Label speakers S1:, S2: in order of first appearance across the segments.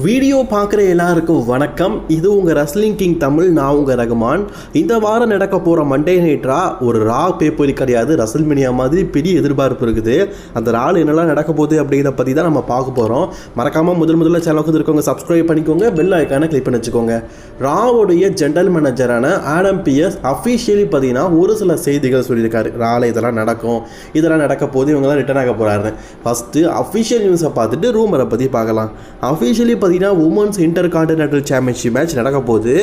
S1: Video பார்க்குற எல்லாருக்கும் வணக்கம். இது உங்கள் ரஸ்லிங் கிங் தமிழ் நான் உங்கள் ரகுமான். இந்த வாரம் நடக்க போகிற மண்டே நைட்ரா ஒரு ரா பேப்பரி கிடையாது. ரசல்மினியா மாதிரி பெரிய எதிர்பார்ப்பு இருக்குது. அந்த ரால் என்னெல்லாம் நடக்க போகுது அப்படிங்கிறத பற்றி தான் நம்ம பார்க்க போகிறோம் மறக்காமல் முதல் முதல்ல சேனலுக்கு இருக்கவங்க சப்ஸ்கிரைப் பண்ணிக்கோங்க பெல் ஐக்கானை கிளிக் பண்ணி வச்சுக்கோங்க. ராவுடைய ஜென்ரல் மேனேஜரான ஆடம் பிஎஸ் அஃபிஷியலி பார்த்தீங்கன்னா ஒரு சில செய்திகள் சொல்லியிருக்காரு. ராவில் இதெல்லாம் நடக்கும். இதெல்லாம் நடக்க போது இவங்கெல்லாம் ரிட்டர்ன் ஆக போகிறாரு ஃபஸ்ட்டு அஃபிஷியல் நியூஸை பார்த்துட்டு ரூமரை பற்றி பார்க்கலாம். அஃபிஷியலி பார்த்தீங்கன்னா women's intercontinental championship match நடக்க போகுது.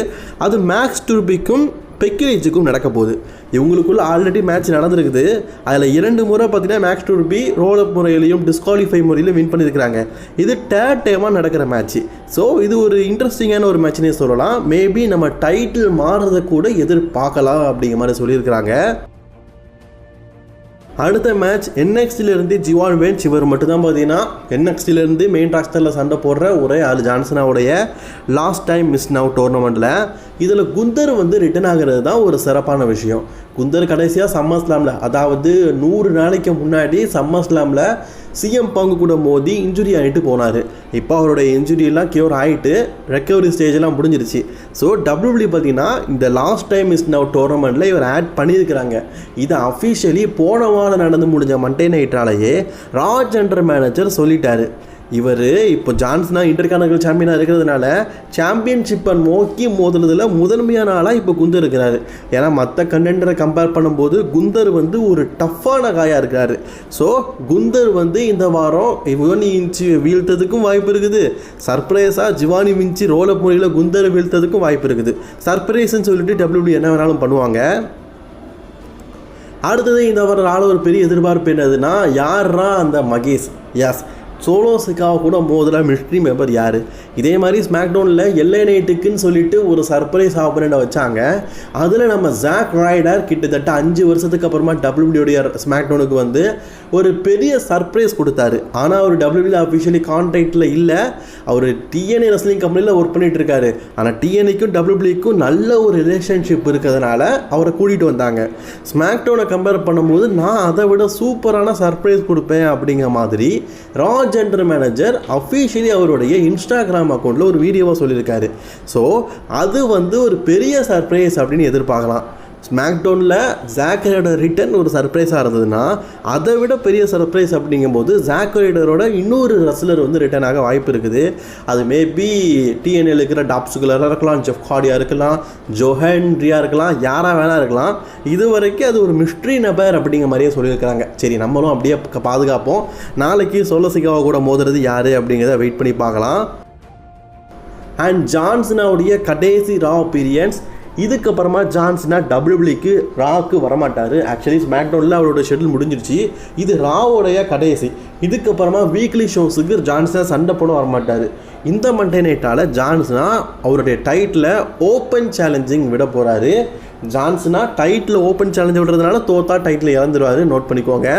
S1: அது மேக்ஸ் டூர்பிக்கும் பெக்கிலேஜுக்கும் நடக்க போகுது. இவங்களுக்குள்ள ஆல்ரெடி மேட்ச் நடந்திருக்குது. அதில் இரண்டு முறை பார்த்தீங்கன்னா மேக்ஸ் டூர்பி ரோல் அப் முறையிலையும் டிஸ்குவாலிஃபை முறையிலும் வின் பண்ணியிருக்கிறாங்க. இது டேர்ட் டைமாக நடக்கிற மேட்ச் ஸோ இது ஒரு இன்ட்ரெஸ்டிங்கான ஒரு மேட்ச்னே சொல்லலாம். மேபி நம்ம டைட்டில் மாறுறதை கூட எதிர்பார்க்கலாம் அப்படிங்கிற மாதிரி சொல்லியிருக்கிறாங்க. அடுத்த மேட்ச் என்எக்ஸ்டிலேருந்து ஜிவான் வேன்ச் இவர் மட்டும்தான் பார்த்தீங்கன்னா என்எக்ஸ்டிலேருந்து மெயின் ராஸ்டரில் சண்டை போடுற ஒரே ஆள் ஜான்சனாவுடைய லாஸ்ட் டைம் மிஸ் நவ் டோர்னமெண்ட்டில் இதில் குந்தர் வந்து ரிட்டன் ஆகிறது தான் ஒரு சிறப்பான விஷயம். குந்தர் கடைசியாக சம்மர் ஸ்லாமில் அதாவது நூறு நாளைக்கு முன்னாடி சம்மர் ஸ்லாமில் சிஎம் பங்கு கூட மோதி இன்ஜுரி ஆகிட்டு போனார். இப்போ அவருடைய இன்ஜுரியெல்லாம் க்யூர் ஆகிட்டு ரெக்கவரி ஸ்டேஜெல்லாம் முடிஞ்சிருச்சு. ஸோ டபிள்யூபிள்யூ பார்த்தீங்கன்னா இந்த லாஸ்ட் டைம் இஸ் நவ் டோர்னமெண்ட்டில் இவர் ஆட் பண்ணியிருக்கிறாங்க. இது அஃபிஷியலி போன வாரம் நடந்து முடிஞ்ச மண்டே நைட்டாலேயே ராஜ் என்ற மேனேஜர் சொல்லிட்டாரு. இவர் இப்போ ஜான்ஸ்னா இன்டர்கானல் சாம்பியனாக இருக்கிறதுனால சாம்பியன்ஷிப்பை நோக்கி மோதுனதில் முதன்மையான ஆளாக இப்போ குந்தர் இருக்கிறார். ஏன்னா மற்ற கண்டெண்டரை கம்பேர் பண்ணும்போது குந்தர் வந்து ஒரு டஃப்பான காயாக இருக்கிறாரு. ஸோ குந்தர் வந்து இந்த வாரம் யுவனி இன்ச்சு வீழ்த்ததுக்கும் வாய்ப்பு இருக்குது. சர்ப்ரைஸாக ஜிவானி மிஞ்சி ரோலப் முறையில் குந்தரை வீழ்த்ததுக்கும் வாய்ப்பு இருக்குது. சர்ப்ரைஸ்ன்னு சொல்லிட்டு டபிள்யூடி என்ன வேணாலும் பண்ணுவாங்க. அடுத்தது இந்த வாரம் ஆள் ஒரு பெரிய எதிர்பார்ப்பு என்னதுன்னா யாரா அந்த மகேஷ்? எஸ் சோலோ சிக்காவை கூட மோதல மிஸ்ட்ரி மெம்பர் யார்? இதே மாதிரி ஸ்மாக்டவுனில் எல்ஏ நைட்டுக்குன்னு சொல்லிட்டு ஒரு சர்ப்ரைஸ் ஆப்பரண்ட்டை வச்சாங்க. அதில் நம்ம ஜாக் ராய்டர் கிட்டத்தட்ட அஞ்சு வருஷத்துக்கு அப்புறமா டபிள்யூடியோடைய ஸ்மாக்டவுனுக்கு வந்து ஒரு பெரிய சர்ப்ரைஸ் கொடுத்தாரு. ஆனால் அவர் டபிள்யூடியில் அஃபிஷியலி கான்ட்ராக்டில் இல்லை. அவர் டிஎன்ஏ ரெஸ்லிங் கம்பெனியில் ஒர்க் பண்ணிட்டு இருக்காரு. ஆனால் டிஎன்ஏக்கும் டபிள்யூபிள்யூக்கும் நல்ல ஒரு ரிலேஷன்ஷிப் இருக்கிறதுனால அவரை கூட்டிகிட்டு வந்தாங்க. ஸ்மாக்டவுனை கம்பேர் பண்ணும்போது நான் அதை விட சூப்பரான சர்ப்ரைஸ் கொடுப்பேன் அப்படிங்கிற மாதிரி ராஜ் ஜென்டர் மேனேஜர் அஃபீஷியலி அவருடைய இன்ஸ்டாகிராம் அக்கௌண்ட்டில் ஒரு வீடியோவாக சொல்லியிருக்காரு. ஸோ அது வந்து ஒரு பெரிய சர்ப்ரைஸ் அப்படின்னு எதிர்பார்க்கலாம். ஸ்மாக்டவுனில் ஜாக்கரியோட ரிட்டர்ன் ஒரு சர்ப்ரைஸாக இருந்ததுன்னா அதை விட பெரிய சர்ப்ரைஸ் அப்படிங்கும்போது ஜாக்கரியோட இன்னொரு ரஸ்லர் வந்து ரிட்டர்ன் ஆக வாய்ப்பு இருக்குது. அது மேபி டிஎன்எல் இருக்கிற டாப்ஸுகளாக இருக்கலாம் ஜெஃப் கார்டியாக இருக்கலாம் ஜோஹன்ரியாக இருக்கலாம் யாராக வேணா இருக்கலாம். இது வரைக்கும் அது ஒரு மிஸ்ட்ரி நபர் அப்படிங்கிற மாதிரியே சொல்லியிருக்கிறாங்க. சரி நம்மளும் அப்படியே பாதுகாப்போம். நாளைக்கு சோலசிகாவை கூட மோதுறது யார் அப்படிங்கிறத வெயிட் பண்ணி பார்க்கலாம். அண்ட் ஜான்சனாவுடைய கடைசி ரா பீரியன்ஸ் இதுக்கப்புறமா ஜான்ஸ்னா டபிள்யூபிள்யூக்கு ராக்கு வரமாட்டார். ஆக்சுவலி ஸ்மாக்டவுனில் அவரோட ஷெட்யூல் முடிஞ்சிருச்சு. இது ராவோடைய கடைசி. இதுக்கப்புறமா வீக்லி ஷோஸுக்கு ஜான்சனா சண்டை போட வரமாட்டார். இந்த மண்டே நைட்டால் ஜான்ஸ்னா அவருடைய டைட்டில் ஓப்பன் சேலஞ்சிங் விட போகிறாரு John Cena title open challenge விடுறதுனால தோத்தா டைட்டில் இறந்துருவாரு. நோட் பண்ணிக்கோங்க.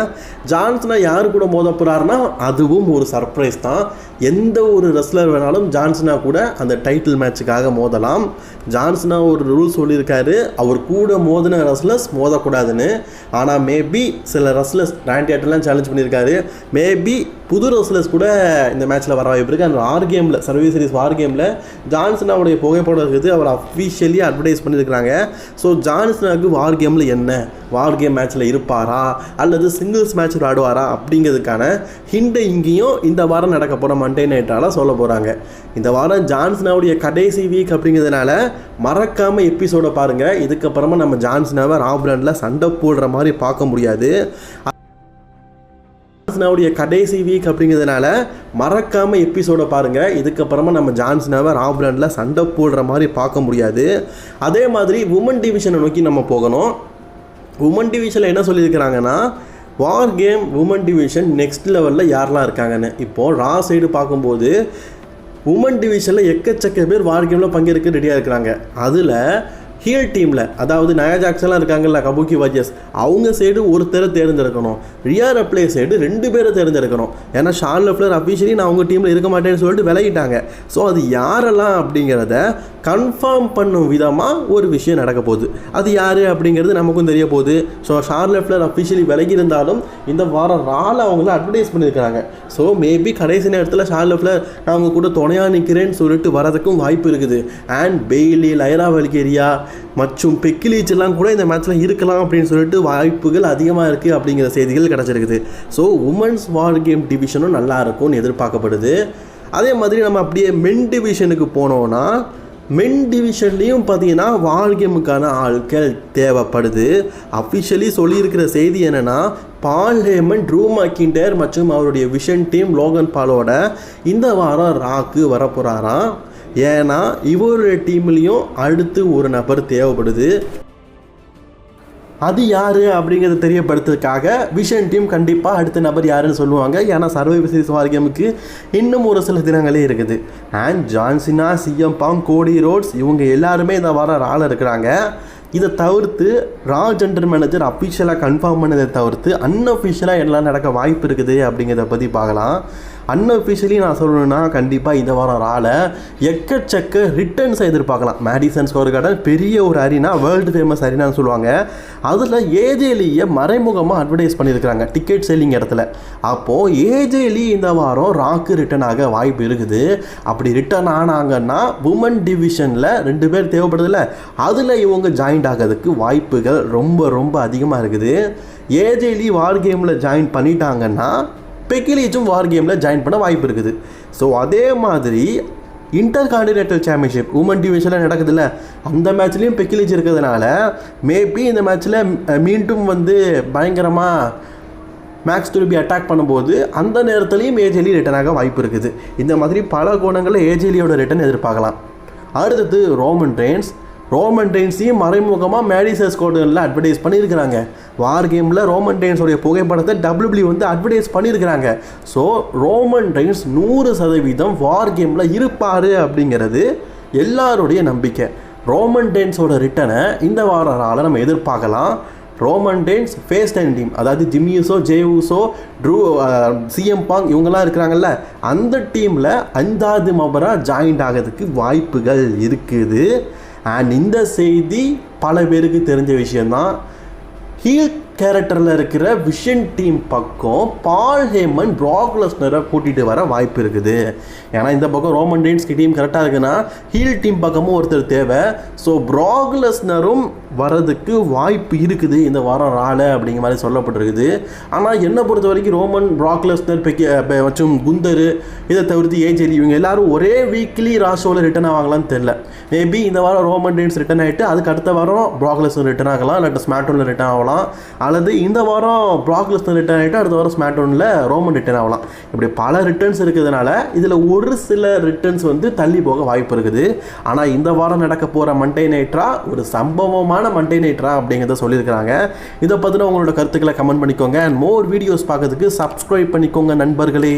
S1: ஜான்ஸ்னா யார் கூட மோத போகிறாருன்னா அதுவும் ஒரு சர்ப்ரைஸ் தான். எந்த ஒரு ரெஸ்லர் வேணாலும் ஜான்சனா கூட அந்த டைட்டில் மேட்சுக்காக மோதலாம். ஜான்சனா ஒரு ரூல் சொல்லியிருக்காரு அவர் கூட மோதின ரெஸ்லர்ஸ் மோதக்கூடாதுன்னு. ஆனால் மேபி சில ரெஸ்லர்ஸ் ரேண்டி ஆட்டெல்லாம் சேலஞ்ச் பண்ணியிருக்காரு. மேபி புது ரெஸ்லர்ஸ் கூட இந்த மேட்ச்சில் வர வாய்ப்பு இருக்குது அந்த ஆர் கேமில் சர்வீஸ் சீரிஸ் வார் கேமில் ஜான்சனாவுடைய புகைப்படம் இருக்குது. அவர் அஃபிஷியலி அட்வர்டைஸ் பண்ணியிருக்கிறாங்க. ஸோ ஜான்சனாவுக்கு வார் கேமில் என்ன? வார் கேம் மேட்ச்சில் இருப்பாரா? அல்லது சிங்கிள்ஸ் மேட்ச் விளாடுவாரா அப்படிங்கிறதுக்கான ஹிண்டை இங்கேயும் இந்த வாரம் நடக்க போகிற மண்டே சொல்ல போகிறாங்க இந்த வாரம் ஜான்சனாவுடைய கடைசி வீக் அப்படிங்கிறதுனால மறக்காமல் எபிசோடை பாருங்கள் இதுக்கப்புறமா நம்ம ஜான்சனாவை ராப்லாண்டில் சண்டை போடுற மாதிரி பார்க்க முடியாது. ஜான்சனாவுடைய கடைசி வீக் அப்படிங்கிறதுனால மறக்காமல் எபிசோடை பாருங்கள் இதுக்கப்புறமா நம்ம ஜான்சனாவை ராப்லாண்டில் சண்டை போடுற மாதிரி பார்க்க முடியாது. அதே மாதிரி உமன் டிவிஷனை நோக்கி நம்ம போகணும். உமன் டிவிஷனில் என்ன சொல்லியிருக்கிறாங்கன்னா war game women division next லெவலில் யாரெல்லாம் இருக்காங்கன்னு? இப்போது ரா சைடு பார்க்கும்போது உமன் டிவிஷனில் எக்கச்சக்க பேர் வார் கேமில் பங்கேற்க ரெடியாக இருக்கிறாங்க. அதில் ஹீல் டீமில் அதாவது நயா ஜாக்சன்லாம் இருக்காங்கல்ல கபூக்கி வாஜியஸ் அவங்க சைடு ஒருத்தரை தேர்ந்தெடுக்கணும். ரியா ரப்ளே சைடு ரெண்டு பேரை தேர்ந்தெடுக்கணும். ஏன்னா ஷான் லெஃப்லர் அஃபிஷியலி நான் அவங்க டீமில் இருக்க மாட்டேன்னு சொல்லிட்டு விலகிட்டாங்க. ஸோ அது யாரெல்லாம் அப்படிங்கிறத கன்ஃபார்ம் பண்ணும் விதமாக ஒரு விஷயம் நடக்க போகுது. அது யார் அப்படிங்கிறது நமக்கும் தெரிய போகுது. ஸோ ஷான் லெஃப்லர் அஃபிஷியலி விலகி இருந்தாலும் இந்த வாரம் ரால் அவங்கள அட்வர்டைஸ் பண்ணியிருக்கிறாங்க. ஸோ மேபி கடைசி நேரத்தில் ஷான் லெஃப்லர் நான் அவங்க கூட துணையாக நிற்கிறேன்னு சொல்லிட்டு வரதுக்கும் வாய்ப்பு இருக்குது. அண்ட் பெய்லி லைரா வல்கேரியா மற்றும் பெக்கிலீச் எல்லாம் கூட இந்த மேட்ச்சில் இருக்கலாம் அப்படின்னு சொல்லிட்டு வாய்ப்புகள் அதிகமாக இருக்குது அப்படிங்கிற செய்திகள் கிடச்சிருக்குது. ஸோ உமன்ஸ் வார் கேம் டிவிஷனும் நல்லா இருக்கும்னு எதிர்பார்க்கப்படுது. அதே மாதிரி நம்ம அப்படியே மென் டிவிஷனுக்கு போனோன்னா மென் டிவிஷன்லேயும் பார்த்தீங்கன்னா வார் கேமுக்கான ஆட்கள் தேவைப்படுது. அஃபிஷியலி சொல்லியிருக்கிற செய்தி என்னென்னா பால் ஹேமன் ட்ரூ மக்கிண்டர் மற்றும் அவருடைய விஷன் டீம் லோகன் பாலோட இந்த வாரம் ராக்கு வரப்போகிறாராம் ஏன்னா இவருடைய டீம்லேயும் அடுத்து ஒரு நபர் தேவைப்படுது. அது யார் அப்படிங்கிறத தெரியப்படுத்துறதுக்காக விஷன் டீம் கண்டிப்பாக அடுத்த நபர் யாருன்னு சொல்லுவாங்க. ஏன்னா சர்வைவர் சீரிஸ் வார் இன்னும் ஒரு சில தினங்களே இருக்குது. அண்ட் ஜான்சினா சிஎம் பாங் கோடி ரோட்ஸ் இவங்க எல்லாருமே இந்த வாரம் ஆள் இருக்கிறாங்க. இதை தவிர்த்து ரா ஜெண்டர் மேனேஜர் அஃபிஷியலாக கன்ஃபார்ம் பண்ணதை தவிர்த்து அன்அஃபிஷியலாக எல்லாம் நடக்க வாய்ப்பு இருக்குது அப்படிங்கிறத பற்றி பார்க்கலாம். அன்அஃபிஷியலி நான் சொல்லணும்னா கண்டிப்பாக இந்த வாரம் ரால எக்கச்சக்க ரிட்டர்ன்ஸை எதிர்பார்க்கலாம். மேடிசன் ஸ்கோர் கார்டன் பெரிய ஒரு அரினா வேர்ல்டு ஃபேமஸ் அரினான்னு சொல்லுவாங்க. அதில் ஏஜேலியை மறைமுகமாக அட்வர்டைஸ் பண்ணியிருக்கிறாங்க டிக்கெட் செல்லிங் இடத்துல. அப்போது ஏஜேலி இந்த வாரம் ராக்கு ரிட்டர்ன் ஆக வாய்ப்பு இருக்குது. அப்படி ரிட்டர்ன் ஆனாங்கன்னா உமன் டிவிஷனில் ரெண்டு பேர் தேவைப்படுதுல்ல. அதில் இவங்க ஜாயின்ட் ஆகிறதுக்கு வாய்ப்புகள் ரொம்ப ரொம்ப அதிகமாக இருக்குது. ஏஜேலி வார் கேமில் ஜாயின் பண்ணிட்டாங்கன்னா பெக்கிலீச்சும் வார் கேமில் ஜாயின் பண்ண வாய்ப்பு இருக்குது. ஸோ அதே மாதிரி இன்டர் கான்டினென்டல் சாம்பியன்ஷிப் உமன் டிவிஷனில் நடக்குதுல்ல அந்த மேட்ச்லேயும் பெக்கிலிச்சு இருக்கிறதுனால மேபி இந்த மேட்ச்சில் மீண்டும் வந்து பயங்கரமாக மேக்ஸ் துருபி அட்டாக் பண்ணும்போது அந்த நேரத்துலையும் ஏஜேலி ரிட்டன் ஆக வாய்ப்பு இருக்குது. இந்த மாதிரி பல கோணங்களில் ஏஜேலியோட ரிட்டன் எதிர்பார்க்கலாம். அடுத்தது ரோமன் ரெயின்ஸ் ரோமன் ரெயின்ஸையும் மறைமுகமாக மேடிசஸ் கோடனில் அட்வர்டைஸ் பண்ணியிருக்கிறாங்க. வார் கேமில் ரோமன் ரெயின்ஸோடைய புகைப்படத்தை டபிள்யூபிள்யூ வந்து அட்வர்டைஸ் பண்ணியிருக்கிறாங்க. ஸோ ரோமன் ரெயின்ஸ் நூறு சதவீதம் வார் கேமில் இருப்பார் அப்படிங்கிறது எல்லாருடைய நம்பிக்கை. ரோமன் ரெயின்ஸோட ரிட்டனை இந்த வாரால் நம்ம எதிர்பார்க்கலாம். ரோமன் டேன்ஸ் ஃபேஸ் டைன் டீம் அதாவது ஜிம்மியூஸோ ஜேயூஸோ ட்ரூ சிஎம் பாங் இவங்கெல்லாம் இருக்கிறாங்கல்ல அந்த டீமில் அஞ்சாவது மபராக ஜாயின்ட் ஆகிறதுக்கு வாய்ப்புகள் இருக்குது. அண்ட் இந்த செய்தி பல பேருக்கு தெரிஞ்ச விஷயந்தான் ஹீல் கேரக்டரில் இருக்கிற விஷன் டீம் பக்கம் பால் ஹேமன் ப்ராக் லெஸ்னரை கூட்டிகிட்டு வர வாய்ப்பு இருக்குது. ஏன்னா இந்த பக்கம் ரோமன் டீன்ஸ்க்கு டீம் கரெக்டாக இருக்குன்னா ஹீல் டீம் பக்கமும் ஒருத்தர் தேவை. ஸோ ப்ராக் லெஸ்னரும் வரதுக்கு வாய்ப்பு இருக்குது. இந்த வாரம் ராலை அப்படிங்கிற மாதிரி சொல்லப்பட்டிருக்குது. ஆனால் என்னை பொறுத்த வரைக்கும் ரோமன் ப்ராக்லஸ்னர் பெக்கி மற்றும் குந்தர் இதை தவிர்த்து ஏஜெலி இவங்க எல்லாரும் ஒரே வீக்லி ராஷோவில் ரிட்டர்ன் ஆவாங்களான்னு தெரில மேபி இந்த வாரம் ரோமன் டேன்ஸ் ரிட்டர்ன் ஆகிட்டு அதுக்கு அடுத்த வாரம் ப்ராக் ரிட்டர்ன் ஆகலாம். இல்லாட்டி ஸ்மார்ட் ரிட்டர்ன் ஆகலாம். அல்லது இந்த வாரம் ப்ராக் லெஸ்னர் ரிட்டர்ன் ஆகிட்டு அடுத்த வாரம் ஸ்மாட்டோனில் ரோமன் ரிட்டர்ன் ஆகலாம். இப்படி பல ரிட்டர்ன்ஸ் இருக்கிறதுனால இதில் ஒரு சில ரிட்டர்ன்ஸ் வந்து தள்ளி போக வாய்ப்பு இருக்குது. ஆனால் இந்த வாரம் நடக்க போகிற மண்டே நைட்ரா ஒரு சம்பவமான மண்டே நைட்ரா அப்படிங்கிறத சொல்லியிருக்கிறாங்க. இதை பற்றின உங்களோட கருத்துக்களை கமெண்ட் பண்ணிக்கோங்க. அண்ட் மோர் வீடியோஸ் பார்க்கறதுக்கு சப்ஸ்கிரைப் பண்ணிக்கோங்க நண்பர்களே.